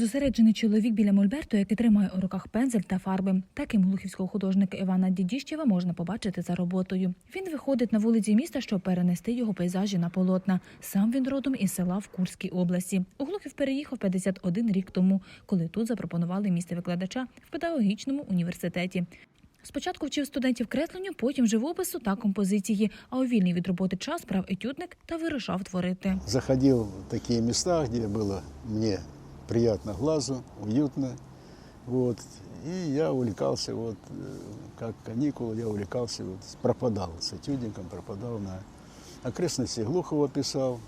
Зосереджений чоловік біля мольберту, який тримає у руках пензель та фарби. Таким глухівського художника Івана Дідіщева можна побачити за роботою. Він виходить на вулиці міста, щоб перенести його пейзажі на полотна. Сам він родом із села в Курській області. У Глухів переїхав 51 рік тому, коли тут запропонували місце викладача в педагогічному університеті. Спочатку вчив студентів кресленню, потім живопису та композиції. А у вільний від роботи час брав етюдник та вирушав творити. Заходил в такие места, где было мне приятно глазу, уютно. Вот. И я увлекался, вот, э, как каникулы, я увлекался, вот, пропадал с этюдником, пропадал на окрестности Глухова писал.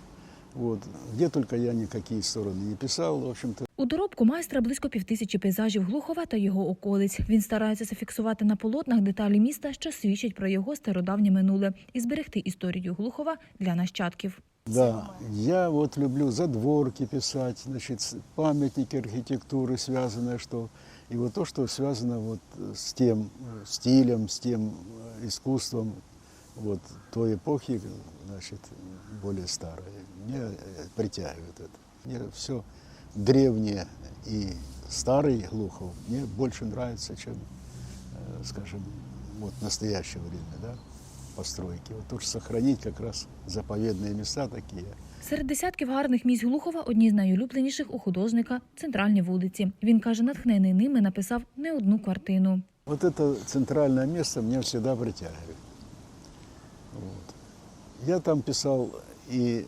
Вот. Где только я никакие стороны не писал, в общем-то. У доробку майстра близько півтисячі пейзажів Глухова та його околиць. Він старається зафіксувати на полотнах деталі міста, що свідчать про його стародавнє минуле, і зберегти історію Глухова для нащадків. Да, я вот люблю задворки писать, значит, с- памятники архитектуры связанные, что и вот то, что связано вот с тем э, стилем, с тем э, искусством вот той эпохи, значит, более старой. Меня э, притягивает это. Мне все древнее и старый Глухов мне больше нравится, чем, э, скажем, вот настоящее время, да, постройки. Вот тоже сохранить как раз заповедные места такие. Серед десятків гарних місць Глухова одні з найулюбленіших у художника центральні вулиці. Він каже, натхнений ними написав не одну картину. Вот это центральное место меня всегда притягивает. Вот. Я там писал и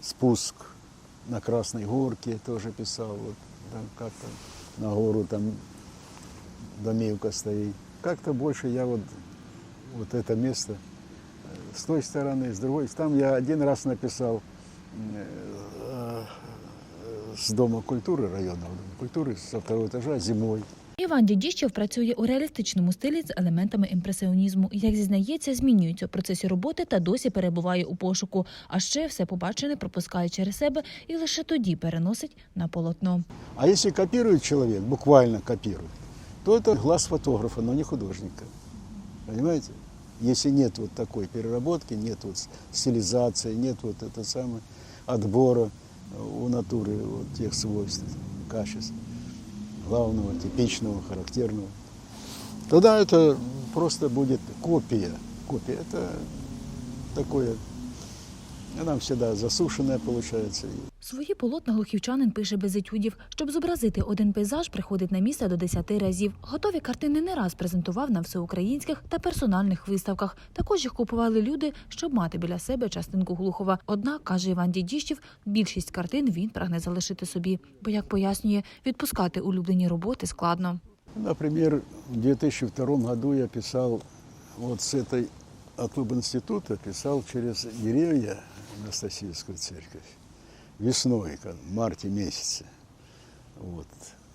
спуск на Красной Горке тоже писал, вот там как-то на гору там домивка стоит. Как-то больше я вот, вот это место э, с той стороны, с другой. Там я один раз написал э, э, с Дома культуры, районного Дома культуры, со второго этажа зимой. Іван Дідіщев працює у реалістичному стилі з елементами імпресіонізму. Як зізнається, змінюється в процесі роботи та досі перебуває у пошуку. А ще все побачене пропускає через себе і лише тоді переносить на полотно. А если копирует человек, буквально копирует, то это глаз фотографа, но не художника. Понимаете? Если нет вот такой переработки, нет вот стилизации, нет вот это самое отбора э, у натуры вот тех свойств, качеств, главного, типичного, характерного, тогда это просто будет копия. Копия это такое, она всегда засушенная получается. Свої полотна глухівчанин пише без етюдів. Щоб зобразити один пейзаж, приходить на місце до 10 разів. Готові картини не раз презентував на всеукраїнських та персональних виставках. Також їх купували люди, щоб мати біля себе частинку Глухова. Однак, каже Іван Дідіщів, більшість картин він прагне залишити собі, бо, як пояснює, відпускати улюблені роботи складно. Например, в 2002 году я писал вот с этой от института писал через деревья Анастасийскую церковь весной, в марте месяце. Вот.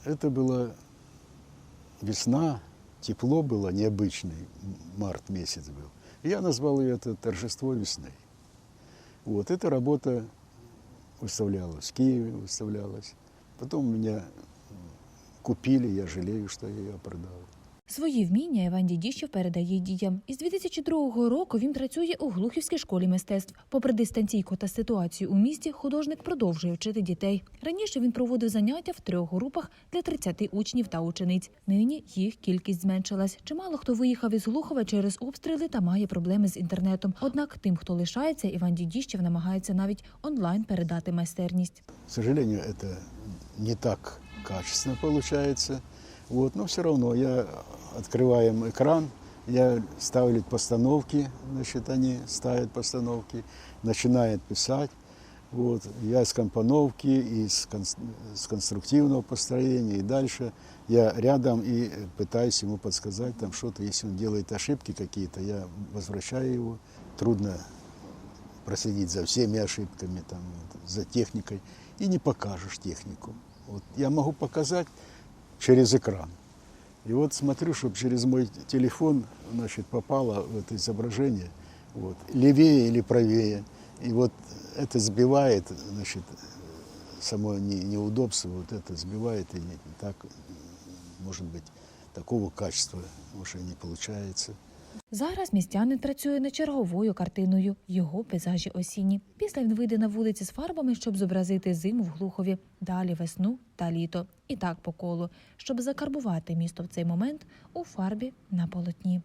Это была весна, тепло было необычный, март месяц был. Я назвал ее это торжество весны. Вот эта работа выставлялась в Киеве, выставлялась. Потом меня купили, я жалею, что я ее продал. Свої вміння Іван Дідіщев передає дітям. Із 2002 року він працює у Глухівській школі мистецтв. Попри дистанційку та ситуацію у місті, художник продовжує вчити дітей. Раніше він проводив заняття в трьох групах для 30 учнів та учениць. Нині їх кількість зменшилась. Чимало хто виїхав із Глухова через обстріли та має проблеми з інтернетом. Однак тим, хто лишається, Іван Дідіщев намагається навіть онлайн передати майстерність. К сожалению, это не так качественно получается. Вот, но все равно я открываем экран, я ставлю постановки, значит, они ставят постановки, начинают писать. Вот, я с компоновки, и с, кон- с конструктивного построения, и дальше я рядом и пытаюсь ему подсказать там что-то. Если он делает ошибки какие-то, я возвращаю его. Трудно проследить за всеми ошибками, там, вот, за техникой, и не покажешь технику. Вот я могу показать через экран. И вот смотрю, чтобы через мой телефон значит, попало в это изображение вот, левее или правее. И вот это сбивает, значит, само не- неудобство, вот это сбивает, и не так, может быть, такого качества уже не получается. Зараз містянин працює над черговою картиною його пейзажі осінні. Після він вийде на вулиці з фарбами, щоб зобразити зиму в Глухові, далі весну та літо. І так по колу, щоб закарбувати місто в цей момент у фарбі на полотні.